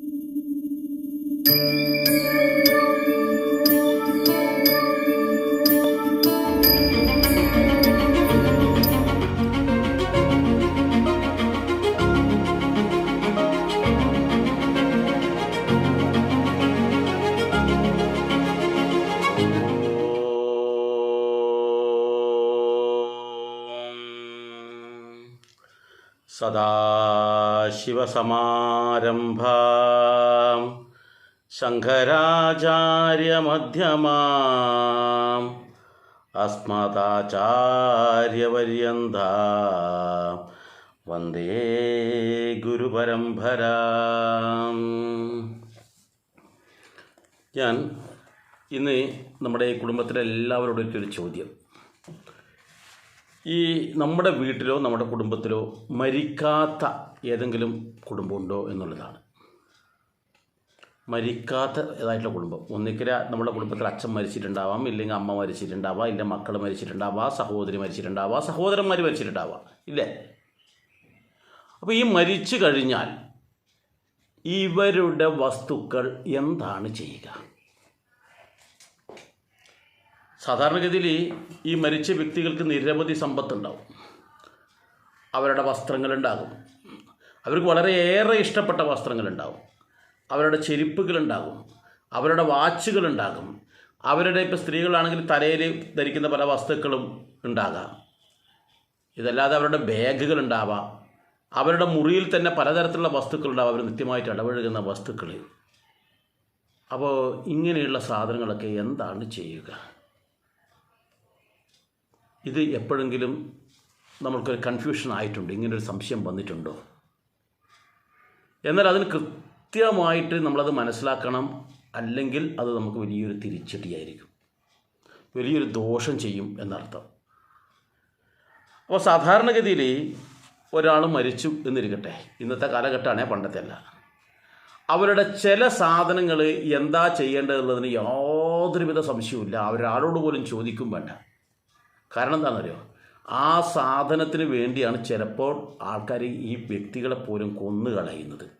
thank you. സദാശിവസമാരംഭാം ശങ്കരാചാര്യമധ്യമാ. അസ്മദാചാര്യപര്യന്ത വന്ദേ ഗുരുപരമ്പരാം. ഞാൻ ഇന്ന് നമ്മുടെ ഈ കുടുംബത്തിലെ എല്ലാവരോടും ഒരു ചോദ്യം. ഈ നമ്മുടെ വീട്ടിലോ നമ്മുടെ കുടുംബത്തിലോ മരിക്കാത്ത ഏതെങ്കിലും കുടുംബമുണ്ടോ എന്നുള്ളതാണ്. മരിക്കാത്ത ഏതായിട്ടുള്ള കുടുംബം. ഒന്നിക്കര നമ്മുടെ കുടുംബത്തിൽ അച്ഛൻ മരിച്ചിട്ടുണ്ടാവാം ഇല്ലെങ്കിൽ അമ്മ മരിച്ചിട്ടുണ്ടാവാം ഇല്ല മക്കൾ മരിച്ചിട്ടുണ്ടാവാം സഹോദരി മരിച്ചിട്ടുണ്ടാവാം സഹോദരന്മാർ മരിച്ചിട്ടുണ്ടാവാം. ഇല്ലേ? അപ്പോൾ ഈ മരിച്ചു കഴിഞ്ഞാൽ ഇവരുടെ വസ്തുക്കൾ എന്താണ് ചെയ്യുക? സാധാരണഗതിയിൽ ഈ മരിച്ച വ്യക്തികൾക്ക് നിരവധി സമ്പത്തുണ്ടാവും. അവരുടെ വസ്ത്രങ്ങളുണ്ടാകും അവർക്ക് വളരെയേറെ ഇഷ്ടപ്പെട്ട വസ്ത്രങ്ങളുണ്ടാവും. അവരുടെ ചെരുപ്പുകളുണ്ടാകും. അവരുടെ വാച്ചുകളുണ്ടാകും. അവരുടെ ഇപ്പോൾ സ്ത്രീകളാണെങ്കിൽ തലയിൽ ധരിക്കുന്ന പല വസ്തുക്കളും ഉണ്ടാകാം. ഇതല്ലാതെ അവരുടെ ബാഗുകൾ ഉണ്ടാവാം അവരുടെ മുറിയിൽ തന്നെ പലതരത്തിലുള്ള വസ്തുക്കളുണ്ടാവും. അവർ നിത്യമായിട്ട് ഇടപഴകുന്ന വസ്തുക്കൾ അപ്പോൾ ഇങ്ങനെയുള്ള സാധനങ്ങളൊക്കെ എന്താണ് ചെയ്യുക? ഇത് എപ്പോഴെങ്കിലും നമ്മൾക്കൊരു കൺഫ്യൂഷൻ ആയിട്ടുണ്ട്. ഇങ്ങനൊരു സംശയം വന്നിട്ടുണ്ടോ? എന്നാൽ അതിന് കൃത്യമായിട്ട് നമ്മളത് മനസ്സിലാക്കണം. അല്ലെങ്കിൽ അത് നമുക്ക് വലിയൊരു തിരിച്ചടിയായിരിക്കും. വലിയൊരു ദോഷം ചെയ്യും എന്നർത്ഥം. അപ്പോൾ സാധാരണഗതിയിൽ ഒരാൾ മരിച്ചു എന്നിരിക്കട്ടെ. ഇന്നത്തെ കാലഘട്ടമാണേ പണ്ടത്തെ അല്ല അവരുടെ ചില സാധനങ്ങൾ എന്താ ചെയ്യേണ്ടതെന്നുള്ളതിന് യാതൊരുവിധ സംശയവുമില്ല. അവരാളോട് പോലും ചോദിക്കും വേണ്ട. കാരണം എന്താണെന്നറിയോ? ആ സാധനത്തിന് വേണ്ടിയാണ് ചിലപ്പോൾ ആൾക്കാർ ഈ വ്യക്തികളെ പോലും കൊന്നു കളയുന്നത്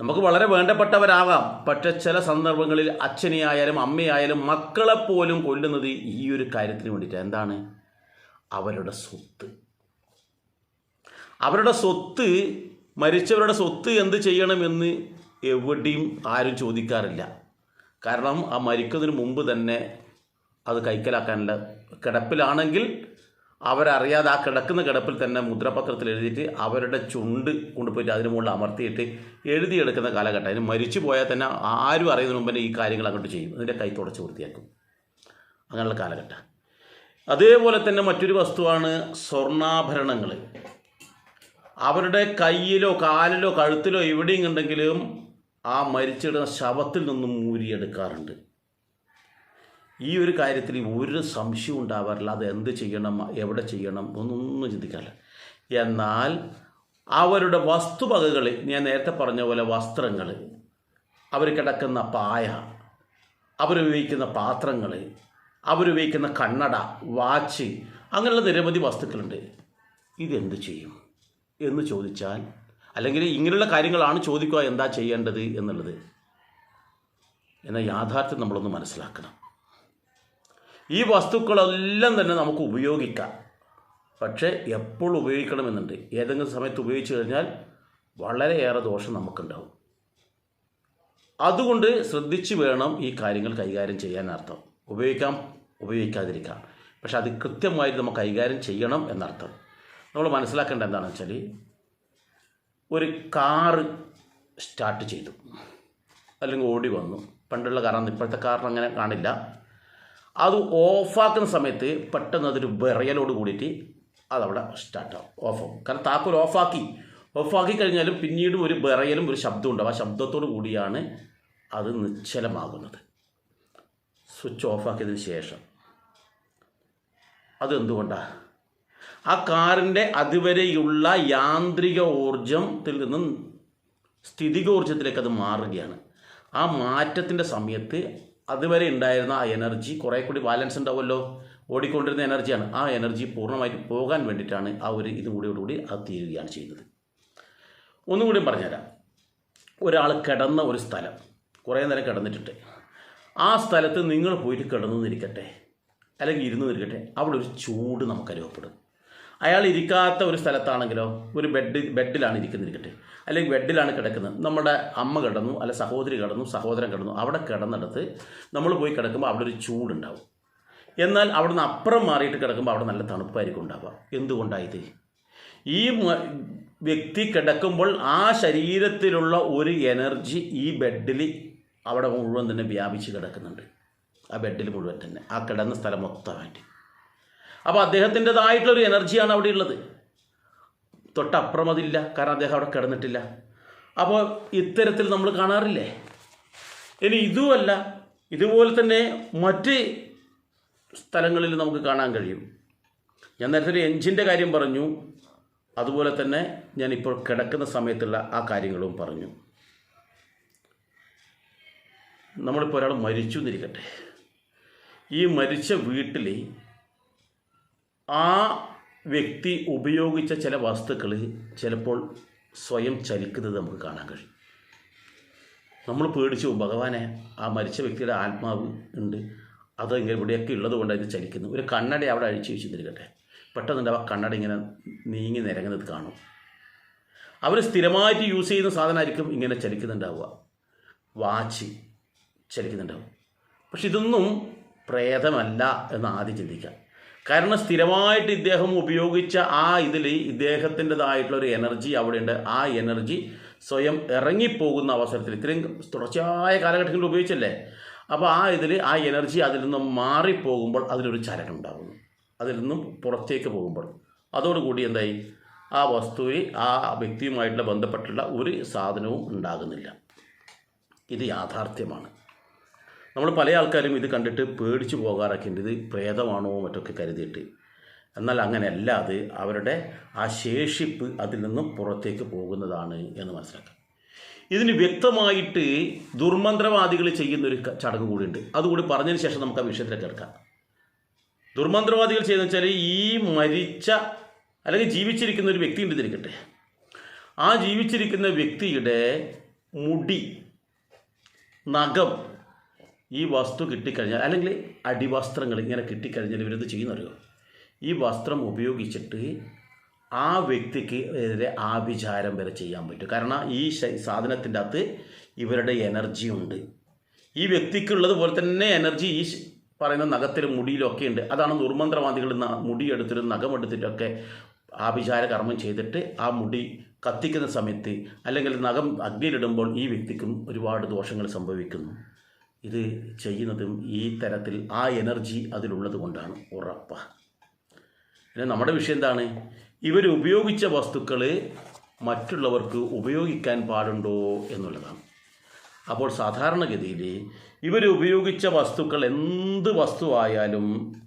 നമുക്ക് വളരെ വേണ്ടപ്പെട്ടവരാകാം പക്ഷെ ചില സന്ദർഭങ്ങളിൽ അച്ഛനെയായാലും അമ്മയായാലും മക്കളെപ്പോലും കൊല്ലുന്നത് ഈ ഒരു കാര്യത്തിന് വേണ്ടിയിട്ട് എന്താണ്? അവരുടെ സ്വത്ത്. അവരുടെ സ്വത്ത് മരിച്ചവരുടെ സ്വത്ത് എന്ത് ചെയ്യണമെന്ന് എവിടെയും ആരും ചോദിക്കാറില്ല. കാരണം ആ മരിക്കുന്നതിന് മുമ്പ് തന്നെ അത് കൈക്കലാക്കാനുള്ള കിടപ്പിലാണെങ്കിൽ അവരറിയാതെ ആ കിടക്കുന്ന കിടപ്പിൽ തന്നെ മുദ്രപത്രത്തിൽ എഴുതിയിട്ട് അവരുടെ ചുണ്ട് കൊണ്ടുപോയിട്ട് അതിന് മുകളിൽ അമർത്തിയിട്ട് എഴുതിയെടുക്കുന്ന കാലഘട്ടം. അതിന് മരിച്ചു പോയാൽ തന്നെ ആരും അറിയുന്നതിന് മുമ്പ് ഈ കാര്യങ്ങൾ അങ്ങോട്ട് ചെയ്യും. അതിന്റെ കൈ തുടച്ച് വൃത്തിയാക്കും. അങ്ങനെയുള്ള കാലഘട്ടം. അതേപോലെ തന്നെ മറ്റൊരു വസ്തുവാണ് സ്വർണാഭരണങ്ങൾ അവരുടെ കയ്യിലോ കാലിലോ കഴുത്തിലോ എവിടെയും ഉണ്ടെങ്കിലും ആ മരിച്ചിടുന്ന ശവത്തിൽ നിന്നും ഊരിയെടുക്കാറുണ്ട്. ഈ ഒരു കാര്യത്തിൽ ഒരു സംശയം ഉണ്ടാവാറില്ല. അത് എന്ത് ചെയ്യണം എവിടെ ചെയ്യണം ഒന്നൊന്നും ചിന്തിക്കാറില്ല. എന്നാൽ അവരുടെ വസ്തുവകകൾ ഞാൻ നേരത്തെ പറഞ്ഞ പോലെ വസ്ത്രങ്ങൾ അവർ കിടക്കുന്ന പായ അവരുപയോഗിക്കുന്ന പാത്രങ്ങൾ അവരുപയോഗിക്കുന്ന കണ്ണട വാച്ച് അങ്ങനെയുള്ള നിരവധി വസ്തുക്കളുണ്ട്. ഇതെന്ത് ചെയ്യും എന്ന് ചോദിച്ചാൽ അല്ലെങ്കിൽ ഇങ്ങനെയുള്ള കാര്യങ്ങളാണ് ചോദിക്കുക എന്താ ചെയ്യേണ്ടത് എന്നുള്ളത്. എന്നാൽ യാഥാർത്ഥ്യം നമ്മളൊന്ന് മനസ്സിലാക്കണം. ഈ വസ്തുക്കളെല്ലാം തന്നെ നമുക്ക് ഉപയോഗിക്കാം. പക്ഷേ എപ്പോൾ ഉപയോഗിക്കണമെന്നുണ്ട്? ഏതെങ്കിലും സമയത്ത് ഉപയോഗിച്ചു കഴിഞ്ഞാൽ വളരെയേറെ ദോഷം നമുക്കുണ്ടാവും. അതുകൊണ്ട് ശ്രദ്ധിച്ച് വേണം ഈ കാര്യങ്ങൾ കൈകാര്യം ചെയ്യാൻ അർത്ഥം ഉപയോഗിക്കാം ഉപയോഗിക്കാതിരിക്കാം. പക്ഷെ അത് കൃത്യമായിട്ട് നമുക്ക് കൈകാര്യം ചെയ്യണം എന്നർത്ഥം. നമ്മൾ മനസ്സിലാക്കേണ്ട എന്താണെന്ന് വെച്ചാൽ ഒരു കാറ് സ്റ്റാർട്ട് ചെയ്തു. അല്ലെങ്കിൽ ഓടി വന്നു. പണ്ടുള്ള കാറാണ് ഇപ്പോഴത്തെ കാറിന് അങ്ങനെ കാണില്ല. അത് ഓഫാക്കുന്ന സമയത്ത് പെട്ടെന്ന് അതൊരു വിറയലോട് കൂടിയിട്ട് അതവിടെ സ്റ്റാർട്ടാവും. ഓഫാവും. കാരണം താക്കോൽ ഓഫാക്കി. ഓഫാക്കി കഴിഞ്ഞാലും പിന്നീട് ഒരു വിറയലും ഒരു ശബ്ദവും ഉണ്ടാവും. ആ ശബ്ദത്തോടു കൂടിയാണ് അത് നിശ്ചലമാകുന്നത്. സ്വിച്ച് ഓഫാക്കിയതിന് ശേഷം. അതെന്തുകൊണ്ടാണ് ആ കാറിന്റെ അതുവരെയുള്ള യാന്ത്രിക ഊർജത്തിൽ നിന്നും സ്ഥിതികോർജത്തിലേക്ക് അത് മാറുകയാണ്. ആ മാറ്റത്തിന്റെ സമയത്ത് അതുവരെ ഉണ്ടായിരുന്ന ആ എനർജി കുറേ കൂടി ബാലൻസ് ഉണ്ടാവുമല്ലോ? ഓടിക്കൊണ്ടിരുന്ന എനർജിയാണ്. ആ എനർജി പൂർണമായിട്ട് പോകാൻ വേണ്ടിയിട്ടാണ് ആ ഒരു ഇതും കൂടിയോടുകൂടി അത് തീരുകയാണ് ചെയ്യുന്നത്. ഒന്നും കൂടി പറഞ്ഞുതരാം. ഒരാൾ കിടന്ന ഒരു സ്ഥലം. കുറേ നേരം കിടന്നിട്ടുണ്ട്. ആ സ്ഥലത്ത് നിങ്ങൾ പോയിട്ട് കിടന്നു നിൽക്കട്ടെ അല്ലെങ്കിൽ ഇരുന്ന് നിൽക്കട്ടെ. അവിടെ ഒരു ചൂട് നമുക്ക് അനുഭവപ്പെടും. അയാൾ ഇരിക്കാത്ത ഒരു സ്ഥലത്താണെങ്കിലോ ഒരു ബെഡ് ബെഡിലാണ് ഇരിക്കുന്നിരിക്കട്ടെ അല്ലെങ്കിൽ ബെഡിലാണ് കിടക്കുന്നത്. നമ്മുടെ അമ്മ കിടന്നു അല്ല സഹോദരി കിടന്നു സഹോദരൻ കിടന്നു അവിടെ കിടന്നിടത്ത് നമ്മൾ പോയി കിടക്കുമ്പോൾ അവിടെ ഒരു ചൂടുണ്ടാവും. എന്നാൽ അവിടെ നിന്ന് അപ്പുറം മാറിയിട്ട് കിടക്കുമ്പോൾ അവിടെ നല്ല തണുപ്പായിരിക്കും ഉണ്ടാവുക. എന്തുകൊണ്ടായത്? ഈ വ്യക്തി കിടക്കുമ്പോൾ ആ ശരീരത്തിലുള്ള ഒരു എനർജി ഈ ബെഡിൽ അവിടെ മുഴുവൻ തന്നെ വ്യാപിച്ച് കിടക്കുന്നുണ്ട്. ആ ബെഡിൽ മുഴുവൻ തന്നെ. ആ കിടന്ന സ്ഥലം മൊത്തമായിട്ട്. അപ്പോൾ അദ്ദേഹത്തിന്റെതായിട്ടുള്ളൊരു എനർജിയാണ് അവിടെ ഉള്ളത്. തൊട്ടപ്പുറം അതില്ല കാരണം അദ്ദേഹം അവിടെ കിടന്നിട്ടില്ല. അപ്പോൾ ഇത്തരത്തിൽ നമ്മൾ കാണാറില്ലേ? ഇനി ഇതുമല്ല ഇതുപോലെ തന്നെ മറ്റ് സ്ഥലങ്ങളിൽ നമുക്ക് കാണാൻ കഴിയും. ഞാൻ നേരത്തെ ഒരു എഞ്ചിന്റെ കാര്യം പറഞ്ഞു അതുപോലെ തന്നെ ഞാനിപ്പോൾ കിടക്കുന്ന സമയത്തുള്ള ആ കാര്യങ്ങളും പറഞ്ഞു. നമ്മളിപ്പോൾ ഒരാൾ മരിച്ചു എന്നിരിക്കട്ടെ. ഈ മരിച്ച വീട്ടിൽ ആ വ്യക്തി ഉപയോഗിച്ച ചില വസ്തുക്കൾ ചിലപ്പോൾ സ്വയം ചലിക്കുന്നത് നമുക്ക് കാണാൻ കഴിയും. നമ്മൾ പേടിച്ചു ഭഗവാനെ ആ മരിച്ച വ്യക്തിയുടെ ആത്മാവ് ഉണ്ട്. അത് ഇങ്ങനെ ഇവിടെയൊക്കെ ഉള്ളത് കൊണ്ട് ഇത് ചലിക്കുന്നു ഒരു കണ്ണട അവിടെ അഴിച്ചു വെച്ചിരിക്കട്ടെ. പെട്ടെന്ന് ആ കണ്ണട ഇങ്ങനെ നീങ്ങി നിരങ്ങുന്നത് കാണും. അവർ സ്ഥിരമായിട്ട് യൂസ് ചെയ്യുന്ന സാധനമായിരിക്കും ഇങ്ങനെ ചലിക്കുന്നുണ്ടാവുക. വാച്ച് ചലിക്കുന്നുണ്ടാവും. പക്ഷെ ഇതൊന്നും പ്രേതമല്ല എന്ന് ആദ്യം ചിന്തിക്കാം. കാരണം സ്ഥിരമായിട്ട് ഇദ്ദേഹം ഉപയോഗിച്ച ആ ഇതിൽ ഇദ്ദേഹത്തിന്റെതായിട്ടുള്ള ഒരു എനർജി അവിടെയുണ്ട്. ആ എനർജി സ്വയം ഇറങ്ങിപ്പോകുന്ന അവസരത്തിൽ ഇത്രയും തുടർച്ചയായ കാലഘട്ടങ്ങളിൽ ഉപയോഗിച്ചല്ലേ? അപ്പോൾ ആ ഇതിൽ ആ എനർജി അതിൽ നിന്നും മാറിപ്പോകുമ്പോൾ അതിലൊരു ചലനം ഉണ്ടാകുന്നു. അതിൽ നിന്നും പുറത്തേക്ക് പോകുമ്പോൾ. അതോടുകൂടി എന്തായി? ആ വസ്തുവിൽ ആ വ്യക്തിയുമായിട്ടുള്ള ബന്ധപ്പെട്ടുള്ള ഒരു സാധനവും ഉണ്ടാകുന്നില്ല. ഇത് യാഥാർത്ഥ്യമാണ്. നമ്മൾ പല ആൾക്കാരും ഇത് കണ്ടിട്ട് പേടിച്ചു പോകാറൊക്കെ ഉണ്ട്. ഇത് പ്രേതമാണോ മറ്റൊക്കെ കരുതിയിട്ട്. എന്നാൽ അങ്ങനെയല്ല അത് അവരുടെ ആ ശേഷിപ്പ് അതിൽ നിന്നും പുറത്തേക്ക് പോകുന്നതാണ് എന്ന് മനസ്സിലാക്കാം. ഇതിന് വ്യക്തമായിട്ട് ദുർമന്ത്രവാദികൾ ചെയ്യുന്ന ഒരു ക- ചടങ്ങ് കൂടിയുണ്ട്. അതുകൂടി പറഞ്ഞതിന് ശേഷം നമുക്ക് ആ വിഷയത്തിലേക്ക് എടുക്കാം ദുർമന്ത്രവാദികൾ ചെയ്യുന്ന വെച്ചാൽ ഈ മരിച്ച അല്ലെങ്കിൽ ജീവിച്ചിരിക്കുന്ന ഒരു വ്യക്തി ഉണ്ടെന്നിരിക്കട്ടെ ആ ജീവിച്ചിരിക്കുന്ന വ്യക്തിയുടെ മുടി നഖം ഈ വസ്തു കിട്ടിക്കഴിഞ്ഞാൽ അല്ലെങ്കിൽ അടിവസ്ത്രങ്ങൾ ഇങ്ങനെ കിട്ടിക്കഴിഞ്ഞാൽ ഇവരെന്ത് ചെയ്യുന്നറിയോ? ഈ വസ്ത്രം ഉപയോഗിച്ചിട്ട് ആ വ്യക്തിക്ക് എതിരെ ആഭിചാരം വരെ ചെയ്യാൻ പറ്റും. കാരണം ഈ സാധനത്തിന്റെ അകത്ത് ഇവരുടെ എനർജി ഉണ്ട്. ഈ വ്യക്തിക്കുള്ളത് പോലെ തന്നെ എനർജി ഈ പറയുന്ന നഖത്തിലും മുടിയിലൊക്കെ ഉണ്ട്. അതാണ് ദുർമന്ത്രവാദികൾ മുടി മുടിയെടുത്തിട്ട് നഖമെടുത്തിട്ടൊക്കെ ആഭിചാര കർമ്മം ചെയ്തിട്ട് ആ മുടി കത്തിക്കുന്ന സമയത്ത് അല്ലെങ്കിൽ നഖം അഗ്നിയിലിടുമ്പോൾ ഈ വ്യക്തിക്കും ഒരുപാട് ദോഷങ്ങൾ സംഭവിക്കുന്നു. ഇത് ചെയ്യുന്നതും ഈ തരത്തിൽ ആ എനർജി അതിലുള്ളത് കൊണ്ടാണ് ഉറപ്പ. പിന്നെ നമ്മുടെ വിഷയം എന്താണ്? ഇവർ ഉപയോഗിച്ച വസ്തുക്കൾ മറ്റുള്ളവർക്ക് ഉപയോഗിക്കാൻ പാടുണ്ടോ എന്നുള്ളതാണ്. അപ്പോൾ സാധാരണഗതിയിൽ ഇവർ ഉപയോഗിച്ച വസ്തുക്കൾ എന്ത് വസ്തുവായാലും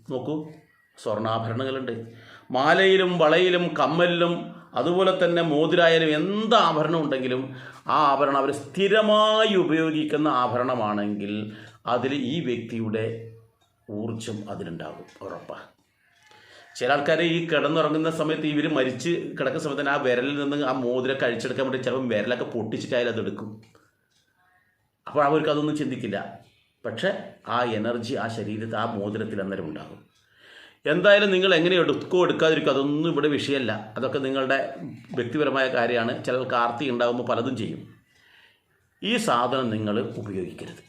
നോക്കൂ സ്വർണാഭരണങ്ങളുണ്ട്. മാലയിലും വളയിലും കമ്മലിലും അതുപോലെ തന്നെ മോതിരായാലും എന്ത് ആഭരണം ഉണ്ടെങ്കിലും ആ ആഭരണം അവർ സ്ഥിരമായി ഉപയോഗിക്കുന്ന ആഭരണമാണെങ്കിൽ അതിൽ ഈ വ്യക്തിയുടെ ഊർജം അതിലുണ്ടാകും. ഉറപ്പാണ് ചില ആൾക്കാർ ഈ കിടന്നുറങ്ങുന്ന സമയത്ത് ഇവർ മരിച്ച് കിടക്കുന്ന സമയത്ത് ആ വിരലിൽ നിന്ന് ആ മോതിരൊക്കെ കഴിച്ചെടുക്കാൻ വേണ്ടി ചിലപ്പോൾ വിരലൊക്കെ പൊട്ടിച്ചിട്ടായാലും അതെടുക്കും. അപ്പോൾ അവർക്ക് അതൊന്നും ചിന്തിക്കില്ല. പക്ഷേ ആ എനർജി ആ ശരീരത്തിൽ ആ മോതിരത്തിൽ അന്നേരം ഉണ്ടാകും. എന്തായാലും നിങ്ങൾ എങ്ങനെ എടുക്കോ എടുക്കാതിരിക്കോ അതൊന്നും ഇവിടെ വിഷയമല്ല. അതൊക്കെ നിങ്ങളുടെ വ്യക്തിപരമായ കാര്യമാണ്. ചില കാർത്തി ഉണ്ടാകുമ്പോൾ പലതും ചെയ്യും. ഈ സാധനം നിങ്ങൾ ഉപയോഗിക്കരുത്.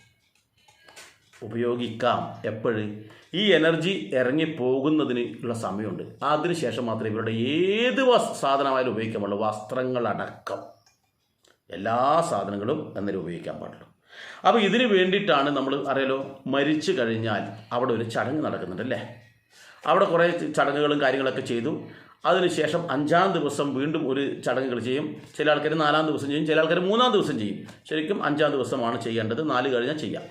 ഉപയോഗിക്കാം എപ്പോഴും. ഈ എനർജി ഇറങ്ങി പോകുന്നതിന് ഉള്ള സമയമുണ്ട്. അതിനുശേഷം മാത്രമേ ഇവരുടെ ഏത് സാധനമായാലും ഉപയോഗിക്കാൻ പാടുള്ളൂ വസ്ത്രങ്ങളടക്കം എല്ലാ സാധനങ്ങളും അന്നേരം ഉപയോഗിക്കാൻ പാടുള്ളൂ. അപ്പോൾ ഇതിന് വേണ്ടിയിട്ടാണ് നമ്മൾ അറിയാലോ മരിച്ചു കഴിഞ്ഞാൽ അവിടെ ഒരു ചടങ്ങ് നടക്കുന്നുണ്ടല്ലേ? അവിടെ കുറേ ചടങ്ങുകളും കാര്യങ്ങളൊക്കെ ചെയ്തു. അതിനുശേഷം അഞ്ചാം ദിവസം വീണ്ടും ഒരു ചടങ്ങുകൾ ചെയ്യും. ചില ആൾക്കാർ നാലാം ദിവസം ചെയ്യും ചില ആൾക്കാർ മൂന്നാം ദിവസം ചെയ്യും. ശരിക്കും അഞ്ചാം ദിവസമാണ് ചെയ്യേണ്ടത്. നാല് കഴിഞ്ഞാൽ ചെയ്യാം.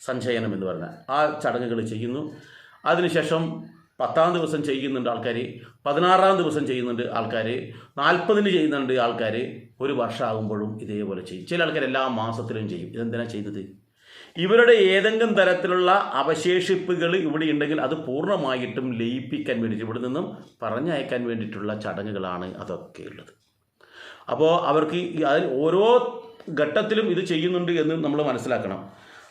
സഞ്ചയനം എന്ന് പറഞ്ഞാൽ ആ ചടങ്ങുകൾ ചെയ്യുന്നു. അതിനുശേഷം പത്താം ദിവസം ചെയ്യുന്നുണ്ട് ആൾക്കാർ പതിനാറാം ദിവസം ചെയ്യുന്നുണ്ട് ആൾക്കാർ നാൽപ്പതിന് ചെയ്യുന്നുണ്ട് ആൾക്കാർ ഒരു വർഷമാകുമ്പോഴും ഇതേപോലെ ചെയ്യും. ചില ആൾക്കാർ എല്ലാ മാസത്തിലും ചെയ്യും. ഇതെന്തിനാണ് ചെയ്തത് ഇവരുടെ ഏതെങ്കിലും തരത്തിലുള്ള അവശേഷിപ്പുകൾ ഇവിടെ ഉണ്ടെങ്കിൽ അത് പൂർണമായിട്ടും ലയിപ്പിക്കാൻ വേണ്ടിയിട്ട് ഇവിടെ നിന്നും പറഞ്ഞയക്കാൻ വേണ്ടിയിട്ടുള്ള ചടങ്ങുകളാണ് അതൊക്കെ ഉള്ളത്. അപ്പോൾ അവർക്ക് അതിൽ ഓരോ ഘട്ടത്തിലും ഇത് ചെയ്യുന്നുണ്ട് എന്ന് നമ്മൾ മനസ്സിലാക്കണം.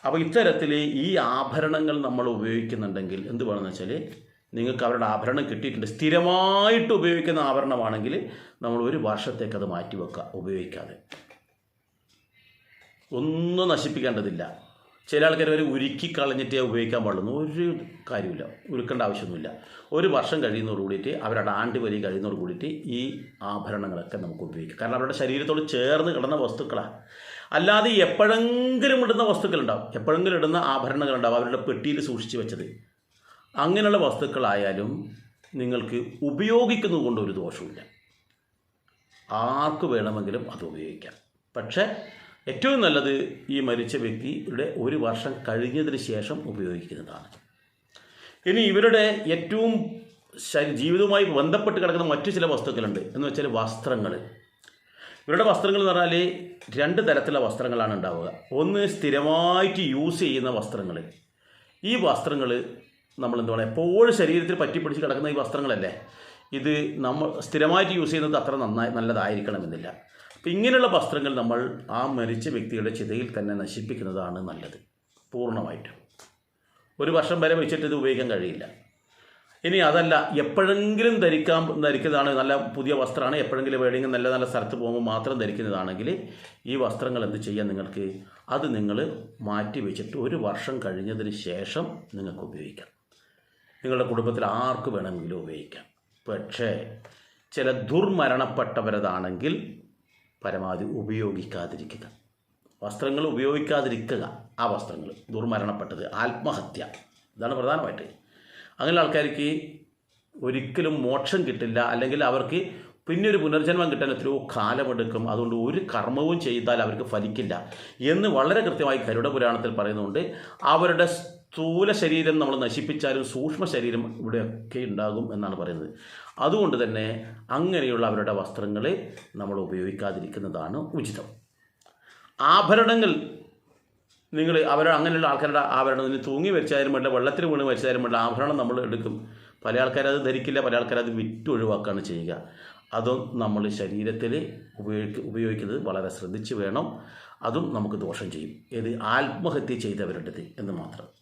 അപ്പോൾ ഇത്തരത്തിൽ ഈ ആഭരണങ്ങൾ നമ്മൾ ഉപയോഗിക്കുന്നുണ്ടെങ്കിൽ എന്ത് വേണമെന്ന് വെച്ചാൽ നിങ്ങൾക്ക് അവരുടെ ആഭരണം കിട്ടിയിട്ടുണ്ട്. സ്ഥിരമായിട്ട് ഉപയോഗിക്കുന്ന ആഭരണമാണെങ്കിൽ നമ്മൾ ഒരു വർഷത്തേക്ക് അത് മാറ്റി വെക്കുക ഉപയോഗിക്കാതെ. ഒന്നും നശിപ്പിക്കേണ്ടതില്ല. ചില ആൾക്കാർ വരെ ഉരുക്കി കളഞ്ഞിട്ടേ ഉപയോഗിക്കാൻ പാടുള്ളൂ. ഒരു കാര്യമില്ല ഉരുക്കേണ്ട ആവശ്യമൊന്നുമില്ല. ഒരു വർഷം കഴിയുന്നതോട് കൂടിയിട്ട് അവരുടെ ആണ്ട് വരി കഴിയുന്നതോട് കൂടിയിട്ട് ഈ ആഭരണങ്ങളൊക്കെ നമുക്ക് ഉപയോഗിക്കാം. കാരണം അവരുടെ ശരീരത്തോട് ചേർന്ന് കിടന്ന വസ്തുക്കളാണ് അല്ലാതെ എപ്പോഴെങ്കിലും ഇടുന്ന വസ്തുക്കളുണ്ടാവും. എപ്പോഴെങ്കിലും ഇടുന്ന ആഭരണങ്ങളുണ്ടാവും അവരുടെ പെട്ടിയിൽ സൂക്ഷിച്ച് വെച്ചത്. അങ്ങനെയുള്ള വസ്തുക്കളായാലും നിങ്ങൾക്ക് ഉപയോഗിക്കുന്നത് കൊണ്ട് ഒരു ദോഷവുമില്ല. ആർക്ക് വേണമെങ്കിലും അത് ഉപയോഗിക്കാം. പക്ഷേ ഏറ്റവും നല്ലത് ഈ മരിച്ച വ്യക്തിയുടെ ഒരു വർഷം കഴിഞ്ഞതിന് ശേഷം ഉപയോഗിക്കുന്നതാണ്. ഇനി ഇവരുടെ ഏറ്റവും ജീവിതവുമായി ബന്ധപ്പെട്ട് കിടക്കുന്ന മറ്റു ചില വസ്തുക്കളുണ്ട്. എന്ന് വെച്ചാൽ വസ്ത്രങ്ങൾ ഇവരുടെ വസ്ത്രങ്ങൾ എന്ന് പറഞ്ഞാൽ രണ്ട് തരത്തിലുള്ള വസ്ത്രങ്ങളാണ് ഉണ്ടാവുക. ഒന്ന് സ്ഥിരമായിട്ട് യൂസ് ചെയ്യുന്ന വസ്ത്രങ്ങൾ ഈ വസ്ത്രങ്ങൾ നമ്മൾ എന്താ പറയുക എപ്പോഴും ശരീരത്തിൽ പറ്റിപ്പിടിച്ച് കിടക്കുന്ന ഈ വസ്ത്രങ്ങളല്ലേ? ഇത് നമ്മൾ സ്ഥിരമായിട്ട് യൂസ് ചെയ്യുന്നത് അത്ര നന്നായി നല്ലതായിരിക്കണമെന്നില്ല. അപ്പം ഇങ്ങനെയുള്ള വസ്ത്രങ്ങൾ നമ്മൾ ആ മരിച്ച വ്യക്തിയുടെ ചിതയിൽ തന്നെ നശിപ്പിക്കുന്നതാണ് നല്ലത് പൂർണമായിട്ടും. ഒരു വർഷം വരെ വെച്ചിട്ട് ഇത് ഉപയോഗിക്കാൻ കഴിയില്ല. ഇനി അതല്ല എപ്പോഴെങ്കിലും ധരിക്കാൻ ധരിക്കുന്നതാണ് നല്ല പുതിയ വസ്ത്രമാണ് എപ്പോഴെങ്കിലും എവിടെയെങ്കിലും നല്ല നല്ല സ്ഥലത്ത് പോകുമ്പോൾ മാത്രം ധരിക്കുന്നതാണെങ്കിൽ ഈ വസ്ത്രങ്ങൾ എന്ത് ചെയ്യാൻ നിങ്ങൾക്ക്? അത് നിങ്ങൾ മാറ്റി വെച്ചിട്ട് ഒരു വർഷം കഴിഞ്ഞതിന് ശേഷം നിങ്ങൾക്ക് ഉപയോഗിക്കാം. നിങ്ങളുടെ കുടുംബത്തിൽ ആർക്ക് വേണമെങ്കിലും ഉപയോഗിക്കാം. പക്ഷേ ചില ദുർമരണപ്പെട്ടവരതാണെങ്കിൽ പരമാവധി ഉപയോഗിക്കാതിരിക്കുക. വസ്ത്രങ്ങൾ ഉപയോഗിക്കാതിരിക്കുക. ആ വസ്ത്രങ്ങൾ ദുർമരണപ്പെട്ടത് ആത്മഹത്യ. ഇതാണ് പ്രധാനമായിട്ട്. അങ്ങനെയുള്ള ആൾക്കാർക്ക് ഒരിക്കലും മോക്ഷം കിട്ടില്ല. അല്ലെങ്കിൽ അവർക്ക് പിന്നെ ഒരു പുനർജന്മം കിട്ടാൻ എത്രയോ കാലമെടുക്കും. അതുകൊണ്ട് ഒരു കർമ്മവും ചെയ്താൽ അവർക്ക് ഫലിക്കില്ല. എന്ന് വളരെ കൃത്യമായി ഗരുഡ പുരാണത്തിൽ പറയുന്നുണ്ട്. അവരുടെ സ്ഥൂല ശരീരം നമ്മൾ നശിപ്പിച്ചാലും സൂക്ഷ്മ ശരീരം ഇവിടെയൊക്കെ ഉണ്ടാകും എന്നാണ് പറയുന്നത്. അതുകൊണ്ട് തന്നെ അങ്ങനെയുള്ള അവരുടെ വസ്ത്രങ്ങൾ നമ്മൾ ഉപയോഗിക്കാതിരിക്കുന്നതാണ് ഉചിതം. ആഭരണങ്ങൾ നിങ്ങൾ അവർ അങ്ങനെയുള്ള ആൾക്കാരുടെ ആഭരണം ഇതിന് തൂങ്ങി വെച്ചാലും വേണ്ട വെള്ളത്തിൽ വീണ് വെച്ചാലും വേണ്ട ആഭരണം നമ്മൾ എടുക്കും. പല ആൾക്കാരത് ധരിക്കില്ല പല ആൾക്കാരത് വിറ്റ് ഒഴിവാക്കുകയാണ് ചെയ്യുക. അതും നമ്മൾ ശരീരത്തിൽ ഉപയോഗിക്ക ഉപയോഗിക്കുന്നത് വളരെ ശ്രദ്ധിച്ച് വേണം. അതും നമുക്ക് ദോഷം ചെയ്യും. ഏത് ആത്മഹത്യ ചെയ്തവരുടേത് എന്ന് മാത്രം.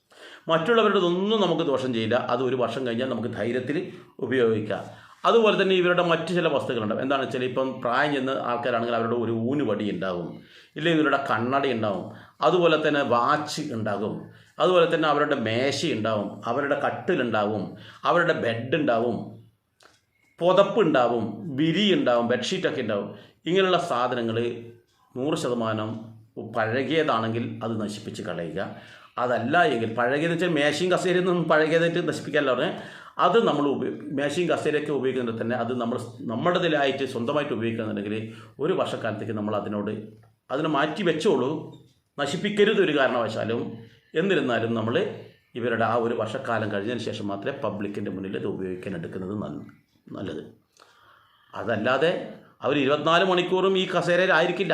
മറ്റുള്ളവരുടേതൊന്നും നമുക്ക് ദോഷം ചെയ്യില്ല. അത് ഒരു വർഷം കഴിഞ്ഞാൽ നമുക്ക് ധൈര്യത്തിൽ ഉപയോഗിക്കാം. അതുപോലെ തന്നെ ഇവരുടെ മറ്റു ചില വസ്തുക്കളുണ്ട് എന്താണ് വെച്ചാൽ ഇപ്പം പ്രായം ചെന്ന ആൾക്കാരാണെങ്കിൽ അവരുടെ ഒരു ഊനുവടി ഉണ്ടാകും. ഇല്ലെങ്കിൽ ഇവരുടെ കണ്ണടി ഉണ്ടാവും അതുപോലെ തന്നെ വാച്ച് ഉണ്ടാകും. അതുപോലെ തന്നെ അവരുടെ മേശ ഉണ്ടാവും അവരുടെ കട്ടിലുണ്ടാവും അവരുടെ ബെഡ് ഉണ്ടാവും പുതപ്പ് ഉണ്ടാവും വിരി ഉണ്ടാവും ബെഡ്ഷീറ്റൊക്കെ ഉണ്ടാവും ഇങ്ങനെയുള്ള സാധനങ്ങൾ നൂറ് ശതമാനം പഴകിയതാണെങ്കിൽ അത് നശിപ്പിച്ച് കളയുക. അതല്ല എങ്കിൽ പഴകിയെന്ന് വെച്ചാൽ മേശയും കസേരയിൽ നിന്നും പഴകിയതായിട്ട് നശിപ്പിക്കാനല്ല പറഞ്ഞാൽ അത് നമ്മൾ മേശയും കസേരയൊക്കെ ഉപയോഗിക്കുന്നത് തന്നെ അത് നമ്മൾ നമ്മുടേതിലായിട്ട് സ്വന്തമായിട്ട് ഉപയോഗിക്കുന്നുണ്ടെങ്കിൽ ഒരു വർഷക്കാലത്തേക്ക് നമ്മൾ അതിനോട് അതിനെ മാറ്റി വെച്ചോളൂ. നശിപ്പിക്കരുത് ഒരു കാരണവശാലും. എന്നിരുന്നാലും നമ്മൾ ഇവരുടെ ആ ഒരു വർഷക്കാലം കഴിഞ്ഞതിന് ശേഷം മാത്രമേ പബ്ലിക്കിന്റെ മുന്നിൽ ഇത് ഉപയോഗിക്കാൻ എടുക്കുന്നത് നല്ലത്. അതല്ലാതെ അവർ ഇരുപത്തിനാല് മണിക്കൂറും ഈ കസേരയിലായിരിക്കില്ല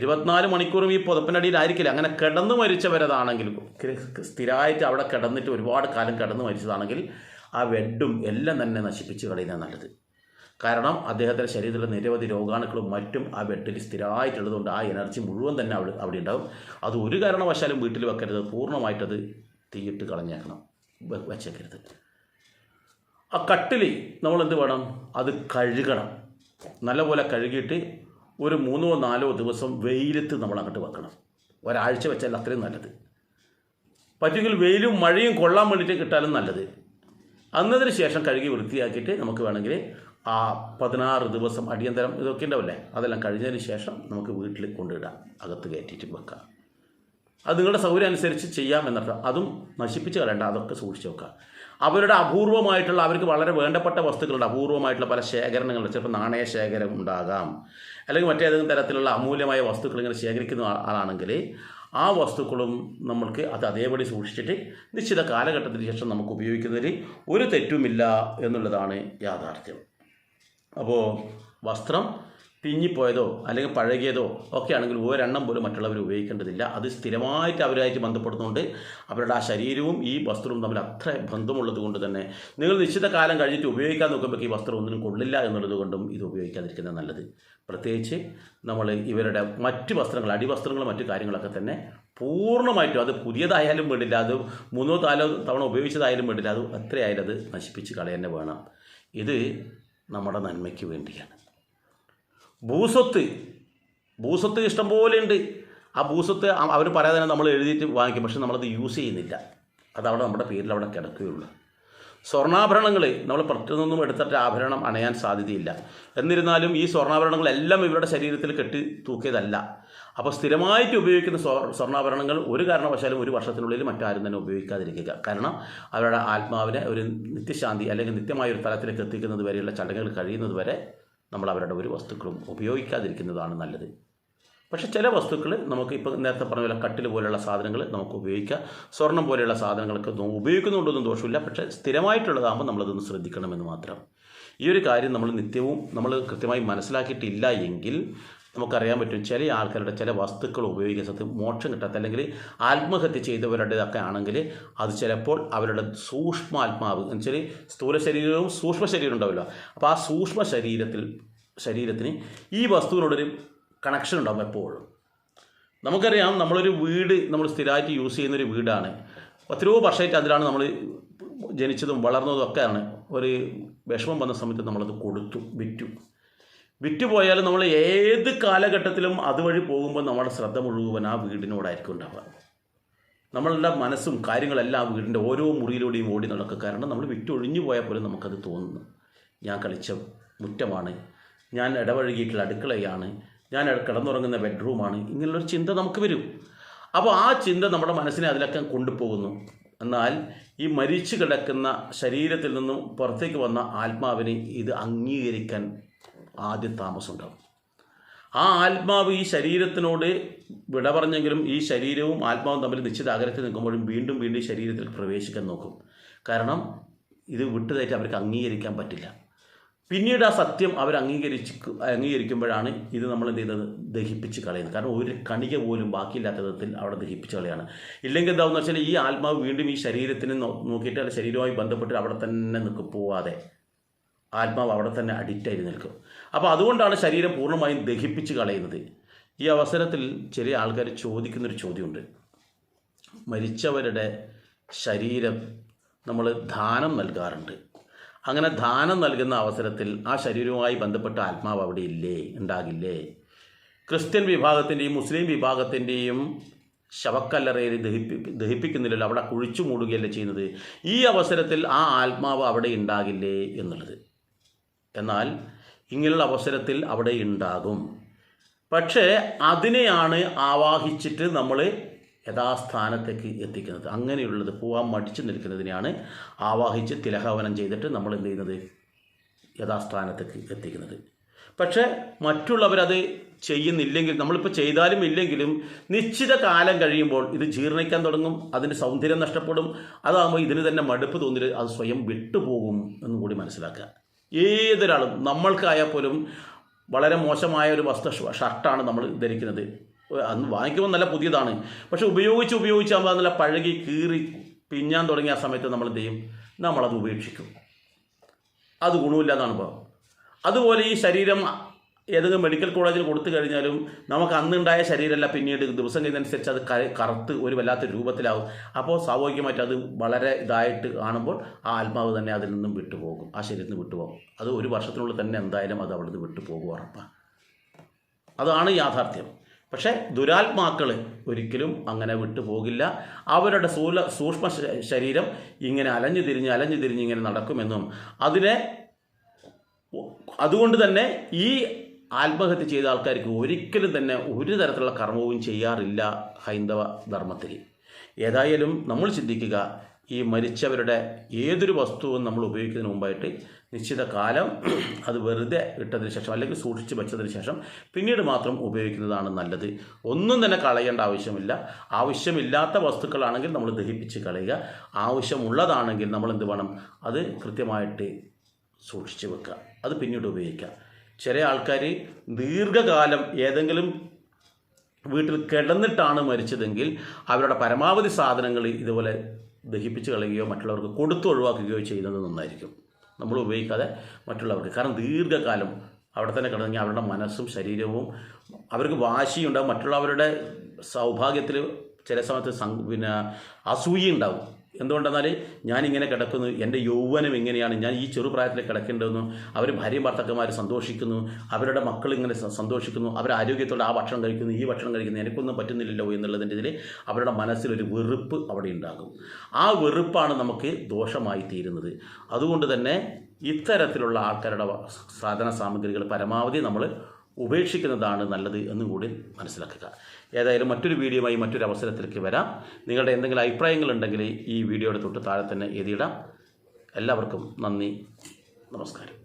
ഇരുപത്തിനാല് മണിക്കൂറും ഈ പുതപ്പിനടിയിലായിരിക്കില്ല അങ്ങനെ കിടന്നു മരിച്ചവരതാണെങ്കിൽ സ്ഥിരമായിട്ട് അവിടെ കിടന്നിട്ട് ഒരുപാട് കാലം കിടന്നു മരിച്ചതാണെങ്കിൽ ആ ബെഡും എല്ലാം തന്നെ നശിപ്പിച്ച് കളയുന്നത് നല്ലത്. കാരണം അദ്ദേഹത്തിന്റെ ശരീരത്തിലെ നിരവധി രോഗാണുക്കളും മറ്റും ആ ബെഡിൽ സ്ഥിരമായിട്ടുള്ളതുകൊണ്ട് ആ എനർജി മുഴുവൻ തന്നെ അവിടെ അവിടെ ഉണ്ടാവും. അത് ഒരു കാരണവശാലും വീട്ടിൽ വെക്കരുത്. പൂർണമായിട്ടത് തീയിട്ട് കളഞ്ഞേക്കണം. വെച്ചേക്കരുത്. ആ കട്ടിൽ നമ്മൾ എന്ത് വേണം? അത് കഴുകണം. നല്ലപോലെ കഴുകിയിട്ട് ഒരു മൂന്നോ നാലോ ദിവസം വെയിലത്ത് നമ്മൾ അങ്ങോട്ട് വെക്കണം. ഒരാഴ്ച വെച്ചാൽ അത്രയും നല്ലത്. പറ്റുമെങ്കിൽ വെയിലും മഴയും കൊള്ളാൻ വേണ്ടിയിട്ട് കിട്ടാനും നല്ലത്. അന്നതിന് ശേഷം കഴുകി വൃത്തിയാക്കിയിട്ട് നമുക്ക് വേണമെങ്കിൽ ആ പതിനാറ് ദിവസം അടിയന്തരം ഇതൊക്കെ ഉണ്ടാവില്ലേ? അതെല്ലാം കഴിഞ്ഞതിന് ശേഷം നമുക്ക് വീട്ടിൽ കൊണ്ടിടാം അകത്ത് കയറ്റിയിട്ട് വെക്കാം. അത് നിങ്ങളുടെ സൗകര്യം അനുസരിച്ച് ചെയ്യാം എന്നർത്ഥം അതും നശിപ്പിച്ച് കളയണ്ട. അതൊക്കെ സൂക്ഷിച്ച് വെക്കുക അവരുടെ അപൂർവമായിട്ടുള്ള അവർക്ക് വളരെ വേണ്ടപ്പെട്ട വസ്തുക്കളുണ്ട് അപൂർവമായിട്ടുള്ള പല ശേഖരണങ്ങളുണ്ട് ചിലപ്പോൾ നാണയ ശേഖരം ഉണ്ടാകാം. അല്ലെങ്കിൽ മറ്റേതെങ്കിലും തരത്തിലുള്ള അമൂല്യമായ വസ്തുക്കൾ ഇങ്ങനെ ശേഖരിക്കുന്ന ആളാണെങ്കിൽ ആ വസ്തുക്കളും നമ്മൾക്ക് അത് അതേപടി സൂക്ഷിച്ചിട്ട് നിശ്ചിത കാലഘട്ടത്തിന് ശേഷം നമുക്ക് ഉപയോഗിക്കുന്നതിൽ ഒരു തെറ്റുമില്ല എന്നുള്ളതാണ് യാഥാർത്ഥ്യം. അപ്പോൾ വസ്ത്രം പിഞ്ഞിപ്പോയതോ അല്ലെങ്കിൽ പഴകിയതോ ഒക്കെ ആണെങ്കിൽ ഒരെണ്ണം പോലും മറ്റുള്ളവർ ഉപയോഗിക്കേണ്ടതില്ല. അത് സ്ഥിരമായിട്ട് അവരായിട്ട് ബന്ധപ്പെടുന്നുണ്ട് അവരുടെ ആ ശരീരവും ഈ വസ്ത്രവും തമ്മിൽ അത്ര ബന്ധമുള്ളത് കൊണ്ട് തന്നെ നിങ്ങൾ നിശ്ചിത കാലം കഴിഞ്ഞിട്ട് ഉപയോഗിക്കാൻ നോക്കുമ്പോൾ ഈ വസ്ത്രം ഒന്നിനും കൊള്ളില്ല എന്നുള്ളത് കൊണ്ടും ഇത് ഉപയോഗിക്കാതിരിക്കുന്നത് നല്ലത്. പ്രത്യേകിച്ച് നമ്മൾ ഇവരുടെ മറ്റ് വസ്ത്രങ്ങൾ അടിവസ്ത്രങ്ങൾ മറ്റു കാര്യങ്ങളൊക്കെ തന്നെ പൂർണമായിട്ടും അത് പുതിയതായാലും വേണ്ടില്ല അത് മൂന്നോ നാലോ തവണ ഉപയോഗിച്ചതായാലും വേണ്ടില്ല അത് എത്രയായാലും അത് നശിപ്പിച്ച് കളയന്നെ വേണം. ഇത് നമ്മുടെ നന്മയ്ക്ക് വേണ്ടിയാണ്. ഭൂസ്വത്ത്. ഭൂസ്വത്ത് ഇഷ്ടംപോലെ ഉണ്ട് ആ ഭൂസ്വത്ത് അവർ പറയാതെ തന്നെ നമ്മൾ എഴുതിയിട്ട് വാങ്ങിക്കും പക്ഷെ നമ്മളത് യൂസ് ചെയ്യുന്നില്ല. അതവിടെ നമ്മുടെ പേരിൽ അവിടെ കിടക്കുകയുള്ളൂ. സ്വർണാഭരണങ്ങൾ നമ്മൾ പുറത്തുനിന്നും എടുത്തിട്ട് ആഭരണം അണയാൻ സാധ്യതയില്ല. എന്നിരുന്നാലും ഈ സ്വർണാഭരണങ്ങളെല്ലാം ഇവരുടെ ശരീരത്തിൽ കെട്ടി തൂക്കിയതല്ല. അപ്പോൾ സ്ഥിരമായിട്ട് ഉപയോഗിക്കുന്ന സ്വർ സ്വർണാഭരണങ്ങൾ ഒരു കാരണവശാലും ഒരു വർഷത്തിനുള്ളിൽ മറ്റാരും തന്നെ ഉപയോഗിക്കാതിരിക്കുക. കാരണം അവരുടെ ആത്മാവിനെ ഒരു നിത്യശാന്തി അല്ലെങ്കിൽ നിത്യമായ ഒരു തലത്തിലേക്ക് എത്തിക്കുന്നത് വരെയുള്ള ചടങ്ങുകൾ കഴിയുന്നത് വരെ നമ്മൾ അവരുടെ ഒരു വസ്തുക്കളും ഉപയോഗിക്കാതിരിക്കുന്നതാണ് നല്ലത്. പക്ഷെ ചില വസ്തുക്കൾ നമുക്ക് ഇപ്പോൾ നേരത്തെ പറഞ്ഞ പോലെ കട്ടിൽ പോലെയുള്ള സാധനങ്ങൾ നമുക്ക് ഉപയോഗിക്കാം. സ്വർണം പോലെയുള്ള സാധനങ്ങളൊക്കെ ഉപയോഗിക്കുന്നുണ്ടൊന്നും ദോഷമില്ല. പക്ഷേ സ്ഥിരമായിട്ടുള്ളതാകുമ്പോൾ നമ്മളതൊന്ന് ശ്രദ്ധിക്കണമെന്ന് മാത്രം. ഈ ഒരു കാര്യം നമ്മൾ നിത്യവും നമ്മൾ കൃത്യമായി മനസ്സിലാക്കിയിട്ടില്ല എങ്കിൽ നമുക്കറിയാൻ പറ്റും ചില ആൾക്കാരുടെ ചില വസ്തുക്കൾ ഉപയോഗിക്കുന്ന സമയത്ത് മോക്ഷം കിട്ടാത്ത അല്ലെങ്കിൽ ആത്മഹത്യ ചെയ്തവരുടേതൊക്കെ ആണെങ്കിൽ അത് ചിലപ്പോൾ അവരുടെ സൂക്ഷ്മാത്മാവ് എന്ന് വെച്ചാൽ സ്ഥൂല ശരീരവും സൂക്ഷ്മ ശരീരം ഉണ്ടാവില്ല. അപ്പോൾ ആ സൂക്ഷ്മ ശരീരത്തിൽ ശരീരത്തിന് ഈ വസ്തുവിനോടൊരു കണക്ഷൻ ഉണ്ടാകും എപ്പോഴും. നമുക്കറിയാം നമ്മളൊരു വീട് നമ്മൾ സ്ഥിരമായിട്ട് യൂസ് ചെയ്യുന്നൊരു വീടാണ്. എത്രയോ വർഷമായിട്ട് അതിലാണ് നമ്മൾ ജനിച്ചതും വളർന്നതും ഒക്കെയാണ്. ഒരു വിഷമം വന്ന സമയത്ത് നമ്മളത് കൊടുത്തു വിറ്റു. വിറ്റു പോയാലും നമ്മൾ ഏത് കാലഘട്ടത്തിലും അതുവഴി പോകുമ്പോൾ നമ്മുടെ ശ്രദ്ധ മുഴുവൻ ആ വീടിനോടായിരിക്കും ഉണ്ടാവുക. നമ്മളുടെ മനസ്സും കാര്യങ്ങളെല്ലാം ആ വീടിന്റെ ഓരോ മുറിയിലൂടെയും ഓടി നടക്കുക. കാരണം നമ്മൾ വിറ്റൊഴിഞ്ഞു പോയാൽ പോലും നമുക്കത് തോന്നുന്നു. ഞാൻ കളിച്ച മുറ്റമാണ്. ഞാൻ ഇടപഴകിയിട്ടുള്ള അടുക്കളയാണ്. ഞാൻ കിടന്നുറങ്ങുന്ന ബെഡ്റൂമാണ്. ഇങ്ങനെയുള്ളൊരു ചിന്ത നമുക്ക് വരും. അപ്പോൾ ആ ചിന്ത നമ്മുടെ മനസ്സിനെ അതിലൊക്കെ കൊണ്ടുപോകുന്നു. എന്നാൽ ഈ മരിച്ചു കിടക്കുന്ന ശരീരത്തിൽ നിന്നും പുറത്തേക്ക് വന്ന ആത്മാവിനെ ഇത് അംഗീകരിക്കാൻ ആദ്യം താമസമുണ്ടാകും ആ ആത്മാവ് ഈ ശരീരത്തിനോട് വിട പറഞ്ഞെങ്കിലും ഈ ശരീരവും ആത്മാവും തമ്മിൽ നിശ്ചിത അകലത്തിൽ നിൽക്കുമ്പോഴും വീണ്ടും വീണ്ടും ശരീരത്തിൽ പ്രവേശിക്കാൻ നോക്കും. കാരണം ഇത് വിട്ടതായിട്ട് അവർക്ക് അംഗീകരിക്കാൻ പറ്റില്ല. പിന്നീട് ആ സത്യം അവർ അംഗീകരിച്ച് അംഗീകരിക്കുമ്പോഴാണ് ഇത് നമ്മൾ എന്ത് ചെയ്യുന്നത് ദഹിപ്പിച്ച് കളയുന്നത്. കാരണം ഒരു കണിക പോലും ബാക്കിയില്ലാത്ത വിധത്തിൽ അവിടെ ദഹിപ്പിച്ച് കളയാണ്. ഇല്ലെങ്കിൽ എന്താണെന്ന് വെച്ചാൽ ഈ ആത്മാവ് വീണ്ടും ഈ ശരീരത്തിന് നോക്കിയിട്ട് അത് ശരീരവുമായി ബന്ധപ്പെട്ട് അവിടെ തന്നെ നിൽക്കും പോവാതെ. ആത്മാവ് അവിടെ തന്നെ അഡിക്റ്റായി നിൽക്കും. അപ്പോൾ അതുകൊണ്ടാണ് ശരീരം പൂർണമായും ദഹിപ്പിച്ച് കളയുന്നത്. ഈ അവസരത്തിൽ ചെറിയ ആൾക്കാർ ചോദിക്കുന്നൊരു ചോദ്യമുണ്ട്. മരിച്ചവരുടെ ശരീരം നമ്മൾ ദാനം നൽകാറുണ്ട്. അങ്ങനെ ദാനം നൽകുന്ന അവസരത്തിൽ ആ ശരീരവുമായി ബന്ധപ്പെട്ട ആത്മാവ് അവിടെ ഇല്ലേ? ഉണ്ടാകില്ലേ? ക്രിസ്ത്യൻ വിഭാഗത്തിന്റെയും മുസ്ലിം വിഭാഗത്തിന്റെയും ശവക്കല്ലറയിൽ ദഹിപ്പി ദഹിപ്പിക്കുന്നില്ലല്ലോ അവിടെ കുഴിച്ചു മൂടുകയല്ലേ ചെയ്യുന്നത്? ഈ അവസരത്തിൽ ആ ആത്മാവ് അവിടെ ഉണ്ടാകില്ലേ എന്നുള്ളത്. എന്നാൽ ഇങ്ങനെയുള്ള അവസരത്തിൽ അവിടെ ഉണ്ടാകും. പക്ഷേ അതിനെയാണ് ആവാഹിച്ചിട്ട് നമ്മൾ യഥാസ്ഥാനത്തേക്ക് എത്തിക്കുന്നത്. അങ്ങനെയുള്ളത് പോകാൻ മടിച്ചു നിൽക്കുന്നതിനെയാണ് ആവാഹിച്ച് തിലഹവനം ചെയ്തിട്ട് നമ്മൾ എന്ത് ചെയ്യുന്നത്? യഥാസ്ഥാനത്തേക്ക് എത്തിക്കുന്നത്. പക്ഷേ മറ്റുള്ളവരത് ചെയ്യുന്നില്ലെങ്കിൽ നമ്മളിപ്പോൾ ചെയ്താലും ഇല്ലെങ്കിലും നിശ്ചിത കാലം കഴിയുമ്പോൾ ഇത് ജീർണിക്കാൻ തുടങ്ങും അതിന്റെ സൗന്ദര്യം നഷ്ടപ്പെടും അതാകുമ്പോൾ ഇതിന് തന്നെ മടുപ്പ് തോന്നിയിട്ട് അത് സ്വയം വിട്ടുപോകും എന്നും കൂടി മനസ്സിലാക്കുക. ഏതൊരാളും നമ്മൾക്കായാൽ പോലും വളരെ മോശമായ ഒരു വസ്ത്ര ഷർട്ടാണ് നമ്മൾ ധരിക്കുന്നത്. അന്ന് വാങ്ങിക്കുമ്പോൾ നല്ല പുതിയതാണ്. പക്ഷെ ഉപയോഗിച്ച് ഉപയോഗിച്ചാകുമ്പോൾ നല്ല പഴകി കീറി പിഞ്ഞാൻ തുടങ്ങിയ ആ സമയത്ത് നമ്മൾ എന്ത് ചെയ്യും? നമ്മളത് ഉപേക്ഷിക്കും. അത് ഗുണമില്ല എന്നാണ് അതുപോലെ ഈ ശരീരം ഏതെങ്കിലും മെഡിക്കൽ കോളേജിൽ കൊടുത്തു കഴിഞ്ഞാലും നമുക്ക് അന്നുണ്ടായ ശരീരമല്ല പിന്നീട് ദിവസം കഴിഞ്ഞനുസരിച്ച് അത് കറുത്ത് ഒരു വല്ലാത്ത രൂപത്തിലാവും. അപ്പോൾ സ്വാഭാവികമായിട്ട് അത് വളരെ ഇതായിട്ട് കാണുമ്പോൾ ആ ആത്മാവ് തന്നെ അതിൽ നിന്നും വിട്ടുപോകും. ആ ശരീരത്തിൽ നിന്ന് വിട്ടുപോകും. അത് ഒരു വർഷത്തിനുള്ളിൽ തന്നെ എന്തായാലും അത് അവിടുന്ന് വിട്ടുപോകും ഉറപ്പാണ് അതാണ് യാഥാർത്ഥ്യം. പക്ഷേ ദുരാത്മാക്കൾ ഒരിക്കലും അങ്ങനെ വിട്ടുപോകില്ല അവരുടെ സൂല സൂക്ഷ്മ ശരീരം ഇങ്ങനെ അലഞ്ഞു തിരിഞ്ഞ് അലഞ്ഞു തിരിഞ്ഞ് ഇങ്ങനെ നടക്കുമെന്നും അതിനെ അതുകൊണ്ട് തന്നെ ഈ ആത്മഹത്യ ചെയ്ത ആൾക്കാർക്ക് ഒരിക്കലും തന്നെ ഒരു തരത്തിലുള്ള കർമ്മവും ചെയ്യാറില്ല ഹൈന്ദവ ധർമ്മത്തിൽ. ഏതായാലും നമ്മൾ ചിന്തിക്കുക ഈ മരിച്ചവരുടെ ഏതൊരു വസ്തുവും നമ്മൾ ഉപയോഗിക്കുന്നതിന് മുമ്പായിട്ട് നിശ്ചിത കാലം അത് വെറുതെ ഇട്ടതിന് ശേഷം അല്ലെങ്കിൽ സൂക്ഷിച്ച് വെച്ചതിന് ശേഷം പിന്നീട് മാത്രം ഉപയോഗിക്കുന്നതാണ് നല്ലത്. ഒന്നും തന്നെ കളയേണ്ട ആവശ്യമില്ല. ആവശ്യമില്ലാത്ത വസ്തുക്കളാണെങ്കിൽ നമ്മൾ ദഹിപ്പിച്ച് കളയുക. ആവശ്യമുള്ളതാണെങ്കിൽ നമ്മൾ എന്ത് വേണം? അത് കൃത്യമായിട്ട് സൂക്ഷിച്ച് വെക്കുക. അത് പിന്നീട് ഉപയോഗിക്കുക ചില ആൾക്കാർ ദീർഘകാലം ഏതെങ്കിലും വീട്ടിൽ കിടന്നിട്ടാണ് മരിച്ചതെങ്കിൽ അവരുടെ പരമാവധി സാധനങ്ങൾ ഇതുപോലെ ദഹിപ്പിച്ച് കളയുകയോ മറ്റുള്ളവർക്ക് കൊടുത്തു ഒഴിവാക്കുകയോ ചെയ്യുന്നത് നന്നായിരിക്കും. നമ്മൾ ഉപയോഗിക്കാതെ മറ്റുള്ളവർക്ക്. കാരണം ദീർഘകാലം അവിടെ തന്നെ കിടന്നെങ്കിൽ അവരുടെ മനസ്സും ശരീരവും അവർക്ക് വാശിയുണ്ടാവും. മറ്റുള്ളവരുടെ സൗഭാഗ്യത്തിൽ ചില സമയത്ത് പിന്നെ അസൂയ ഉണ്ടാവും. എന്തുകൊണ്ടെന്നാൽ ഞാനിങ്ങനെ കിടക്കുന്നു എന്റെ യൗവനം എങ്ങനെയാണ് ഞാൻ ഈ ചെറുപ്രായത്തിൽ കിടക്കേണ്ടതെന്നു അവർ ഭാര്യയും ഭർത്താക്കന്മാർ സന്തോഷിക്കുന്നു അവരുടെ മക്കൾ ഇങ്ങനെ സന്തോഷിക്കുന്നു അവർ ആരോഗ്യത്തോടെ ആ ഭക്ഷണം കഴിക്കുന്നു ഈ ഭക്ഷണം കഴിക്കുന്നു എനിക്കൊന്നും പറ്റുന്നില്ലല്ലോ എന്നുള്ളതിന്റെ ഇതിൽ അവരുടെ മനസ്സിലൊരു വെറുപ്പ് അവിടെ ഉണ്ടാകും. ആ വെറുപ്പാണ് നമുക്ക് ദോഷമായി തീരുന്നത്. അതുകൊണ്ട് തന്നെ ഇത്തരത്തിലുള്ള ആൾക്കാരുടെ സാധന സാമഗ്രികൾ പരമാവധി നമ്മൾ ഉപേക്ഷിക്കുന്നതാണ് നല്ലത് എന്നുകൂടി മനസ്സിലാക്കുക. ഏതായാലും മറ്റൊരു വീഡിയോയുമായി മറ്റൊരു അവസരത്തിലേക്ക് വരാം. നിങ്ങളുടെ എന്തെങ്കിലും അഭിപ്രായങ്ങൾ ഉണ്ടെങ്കിൽ ഈ വീഡിയോയുടെ തൊട്ട് താഴെ തന്നെ എഴുതിയിടാം. എല്ലാവർക്കും നന്ദി. നമസ്കാരം.